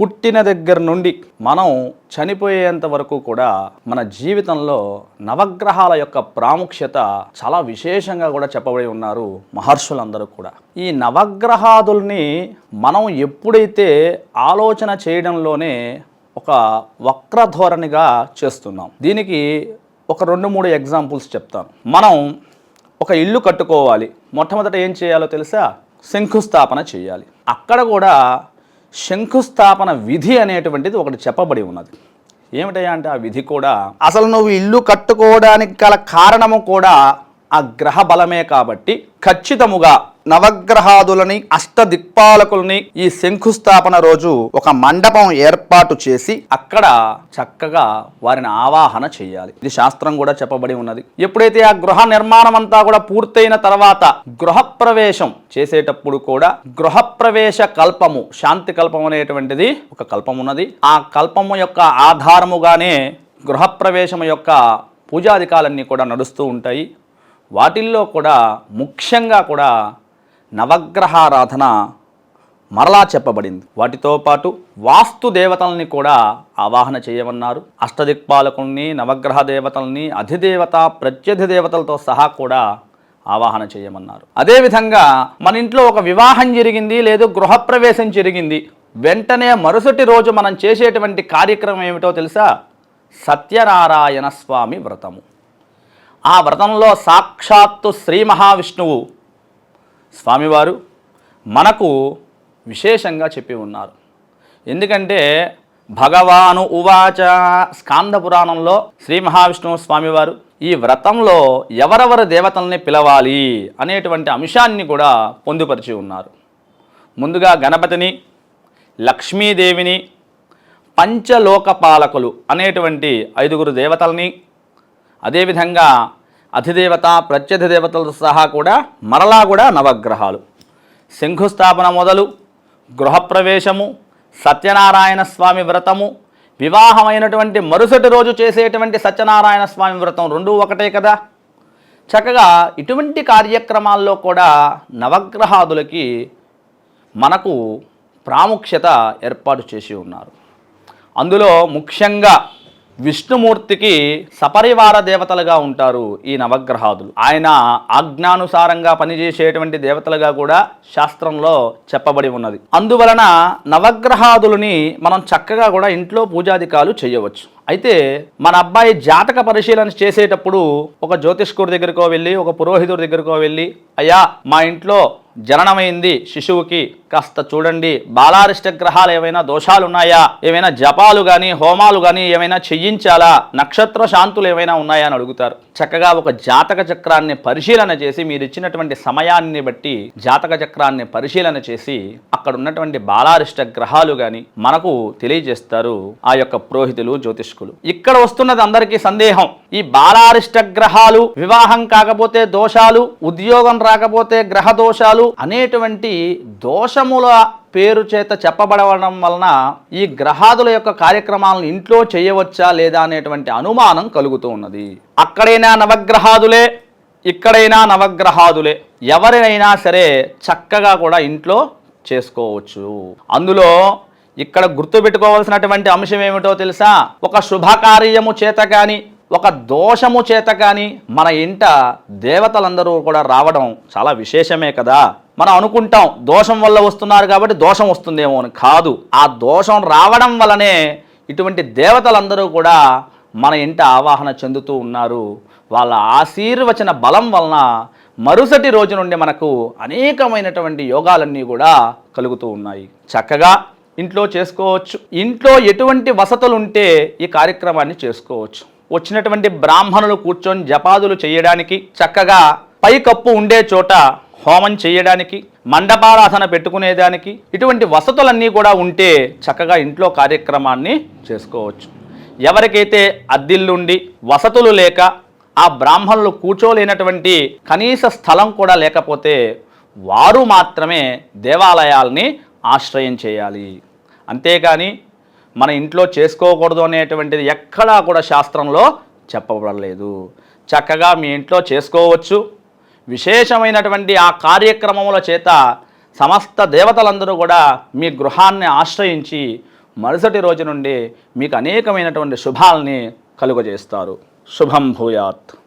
పుట్టిన దగ్గర నుండి మనం చనిపోయేంత వరకు కూడా మన జీవితంలో నవగ్రహాల యొక్క ప్రాముఖ్యత చాలా విశేషంగా కూడా చెప్పబడి ఉన్నారు మహర్షులందరూ కూడా. ఈ నవగ్రహాదుల్ని మనం ఎప్పుడైతే ఆలోచన చేయడంలోనే ఒక వక్రధోరణిగా చేస్తున్నాం. దీనికి ఒక రెండు మూడు ఎగ్జాంపుల్స్ చెప్తాను. మనం ఒక ఇల్లు కట్టుకోవాలి. మొట్టమొదట ఏం చేయాలో తెలుసా? శంకుస్థాపన చేయాలి. అక్కడ కూడా శంకుస్థాపన విధి అనేటువంటిది ఒకటి చెప్పబడి ఉన్నది. ఏమిటయ్యా అంటే ఆ విధి కూడా అసలు నువ్వు ఇల్లు కట్టుకోవడానికి గల కారణము కూడా ఆ గ్రహ బలమే కాబట్టి ఖచ్చితముగా నవగ్రహాదులని అష్టదిక్పాలకుల్ని ఈ శంకుస్థాపన రోజు ఒక మండపం ఏర్పాటు చేసి అక్కడ చక్కగా వారిని ఆవాహన చేయాలి. ఇది శాస్త్రం కూడా చెప్పబడి ఉన్నది. ఎప్పుడైతే ఆ గృహ నిర్మాణం అంతా కూడా పూర్తయిన తర్వాత గృహప్రవేశం చేసేటప్పుడు కూడా గృహప్రవేశ కల్పము శాంతి కల్పం అనేటువంటిది ఒక కల్పం ఉన్నది. ఆ కల్పము యొక్క ఆధారముగానే గృహప్రవేశం యొక్క పూజాధికాలన్నీ కూడా నడుస్తూ ఉంటాయి. వాటిల్లో కూడా ముఖ్యంగా కూడా నవగ్రహారాధన మరలా చెప్పబడింది. వాటితో పాటు వాస్తు దేవతల్ని కూడా ఆవాహన చేయమన్నారు. అష్టదిక్పాలకుల్ని నవగ్రహ దేవతల్ని అధిదేవత ప్రత్యధిదేవతలతో సహా కూడా ఆవాహన చేయమన్నారు. అదేవిధంగా మన ఇంట్లో ఒక వివాహం జరిగింది లేదు గృహప్రవేశం జరిగింది వెంటనే మరుసటి రోజు మనం చేసేటువంటి కార్యక్రమం ఏమిటో తెలుసా? సత్యనారాయణ స్వామి వ్రతము. ఆ వ్రతంలో సాక్షాత్తు శ్రీ మహావిష్ణువు స్వామివారు మనకు విశేషంగా చెప్పి ఉన్నారు. ఎందుకంటే భగవాను ఉవాచ స్కాంద పురాణంలో శ్రీ మహావిష్ణువు స్వామివారు ఈ వ్రతంలో ఎవరెవరు దేవతల్ని పిలవాలి అనేటువంటి అంశాన్ని కూడా పొందుపరిచి ఉన్నారు. ముందుగా గణపతిని లక్ష్మీదేవిని పంచలోకపాలకులు అనేటువంటి ఐదుగురు దేవతల్ని అదేవిధంగా అధిదేవత ప్రత్యధిదేవతలతో సహా కూడా మరలా కూడా నవగ్రహాలు. శంఖుస్థాపన మొదలు గృహప్రవేశము సత్యనారాయణ స్వామి వ్రతము వివాహమైనటువంటి మరుసటి రోజు చేసేటువంటి సత్యనారాయణ స్వామి వ్రతం రెండూ ఒకటే కదా. చక్కగా ఇటువంటి కార్యక్రమాల్లో కూడా నవగ్రహాదులకి మనకు ప్రాముఖ్యత ఏర్పాటు చేసి ఉన్నారు. అందులో ముఖ్యంగా విష్ణుమూర్తికి సపరివార దేవతలుగా ఉంటారు ఈ నవగ్రహాదులు. ఆయన ఆజ్ఞానుసారంగా పనిచేసేటువంటి దేవతలుగా కూడా శాస్త్రంలో చెప్పబడి ఉన్నది. అందువలన నవగ్రహాదులని మనం చక్కగా కూడా ఇంట్లో పూజాధికాలు చేయవచ్చు. అయితే మన అబ్బాయి జాతక పరిశీలన చేసేటప్పుడు ఒక జ్యోతిష్కుడి దగ్గరకో వెళ్ళి ఒక పురోహితుడి దగ్గరకో వెళ్ళి అయ్యా మా ఇంట్లో జననమైంది శిశువుకి కాస్త చూడండి. బాలారిష్ట గ్రహాలు ఏమైనా దోషాలు ఉన్నాయా ఏమైనా జపాలు కానీ హోమాలు కానీ ఏమైనా చెయ్యించాలా? నక్షత్ర శాంతులు ఏమైనా ఉన్నాయా అని అడుగుతారు. చక్కగా ఒక జాతక చక్రాన్ని పరిశీలన చేసి మీరు ఇచ్చినటువంటి సమయాన్ని బట్టి జాతక చక్రాన్ని పరిశీలన చేసి అక్కడ ఉన్నటువంటి బాలారిష్ట గ్రహాలు కానీ మనకు తెలియజేస్తారు ఆ యొక్క పురోహితులు జ్యోతిష్కులు. ఇక్కడ వస్తున్నది అందరికీ సందేహం. ఈ బాలారిష్ట గ్రహాలు వివాహం కాకపోతే దోషాలు ఉద్యోగం రాకపోతే గ్రహ దోషాలు అనేటువంటి దోష దోషముల పేరు చేత చెప్పబడవడం వలన ఈ గ్రహాదుల యొక్క కార్యక్రమాలను ఇంట్లో చేయవచ్చా లేదా అనేటువంటి అనుమానం కలుగుతూ ఉన్నది. అక్కడైనా నవగ్రహాదులే ఇక్కడైనా నవగ్రహాదులే ఎవరినైనా సరే చక్కగా కూడా ఇంట్లో చేసుకోవచ్చు. అందులో ఇక్కడ గుర్తుపెట్టుకోవాల్సినటువంటి అంశం ఏమిటో తెలుసా? ఒక శుభకార్యము చేత కానీ ఒక దోషము చేత కానీ మన ఇంట దేవతలందరూ కూడా రావడం చాలా విశేషమే కదా? మనం అనుకుంటాం దోషం వల్ల వస్తున్నారు కాబట్టి దోషం వస్తుందేమో అని కాదు. ఆ దోషం రావడం వల్లనే ఇటువంటి దేవతలందరూ కూడా మన ఇంట ఆవాహన చెందుతూ ఉన్నారు. వాళ్ళ ఆశీర్వచన బలం వలన మరుసటి రోజు నుండి మనకు అనేకమైనటువంటి యోగాలన్నీ కూడా కలుగుతూ ఉన్నాయి. చక్కగా ఇంట్లో చేసుకోవచ్చు. ఇంట్లో ఎటువంటి వసతులు ఉంటే ఈ కార్యక్రమాన్ని చేసుకోవచ్చు. వచ్చినటువంటి బ్రాహ్మణులు కూర్చొని జపాదులు చేయడానికి చక్కగా పైకప్పు ఉండే చోట హోమం చేయడానికి మండపారాధన పెట్టుకునేదానికి ఇటువంటి వసతులన్నీ కూడా ఉంటే చక్కగా ఇంట్లో కార్యక్రమాన్ని చేసుకోవచ్చు. ఎవరికైతే అద్దిల్లుండి వసతులు లేక ఆ బ్రాహ్మణులు కూర్చోలేనటువంటి కనీస స్థలం కూడా లేకపోతే వారు మాత్రమే దేవాలయాల్ని ఆశ్రయం చేయాలి. అంతేకాని మన ఇంట్లో చేసుకోకూడదు అనేటువంటిది ఎక్కడా కూడా శాస్త్రంలో చెప్పబడలేదు. చక్కగా మీ ఇంట్లో చేసుకోవచ్చు. విశేషమైనటువంటి ఆ కార్యక్రమముల చేత సమస్త దేవతలందరూ కూడా మీ గృహాన్ని ఆశ్రయించి మరుసటి రోజు నుండి మీకు అనేకమైనటువంటి శుభాల్ని కలుగజేస్తారు. శుభం భూయాత్.